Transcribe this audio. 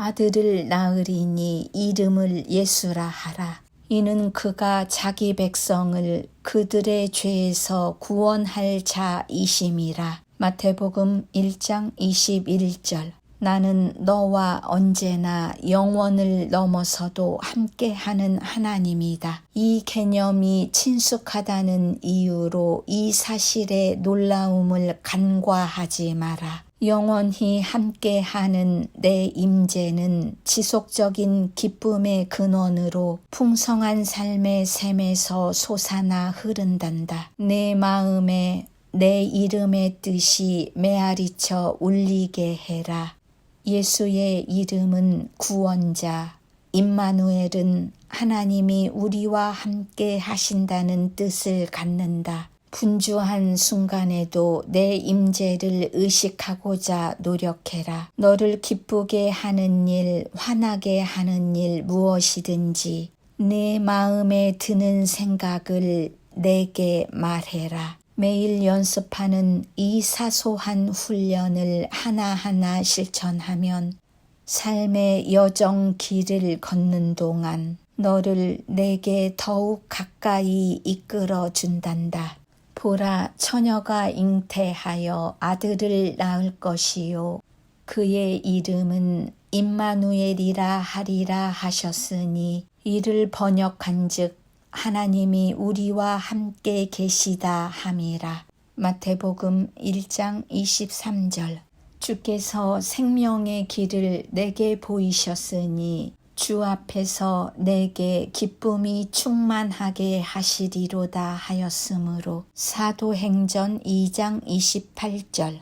아들을 낳으리니 이름을 예수라 하라. 이는 그가 자기 백성을 그들의 죄에서 구원할 자이심이라. 마태복음 1장 21절. 나는 너와 언제나 영원을 넘어서도 함께하는 하나님이다. 이 개념이 친숙하다는 이유로 이 사실의 놀라움을 간과하지 마라. 영원히 함께하는 내 임재는 지속적인 기쁨의 근원으로 풍성한 삶의 샘에서 솟아나 흐른단다. 내 마음에 내 이름의 뜻이 메아리쳐 울리게 해라. 예수의 이름은 구원자, 임마누엘은 하나님이 우리와 함께 하신다는 뜻을 갖는다. 분주한 순간에도 내 임재를 의식하고자 노력해라. 너를 기쁘게 하는 일, 화나게 하는 일 무엇이든지 내 마음에 드는 생각을 내게 말해라. 매일 연습하는 이 사소한 훈련을 하나하나 실천하면 삶의 여정 길을 걷는 동안 너를 내게 더욱 가까이 이끌어 준단다. 보라, 처녀가 잉태하여 아들을 낳을 것이요. 그의 이름은 임마누엘이라 하리라 하셨으니 이를 번역한 즉 하나님이 우리와 함께 계시다 함이라. 마태복음 1장 23절. 주께서 생명의 길을 내게 보이셨으니 주 앞에서 내게 기쁨이 충만하게 하시리로다 하였으므로 사도행전 2장 28절.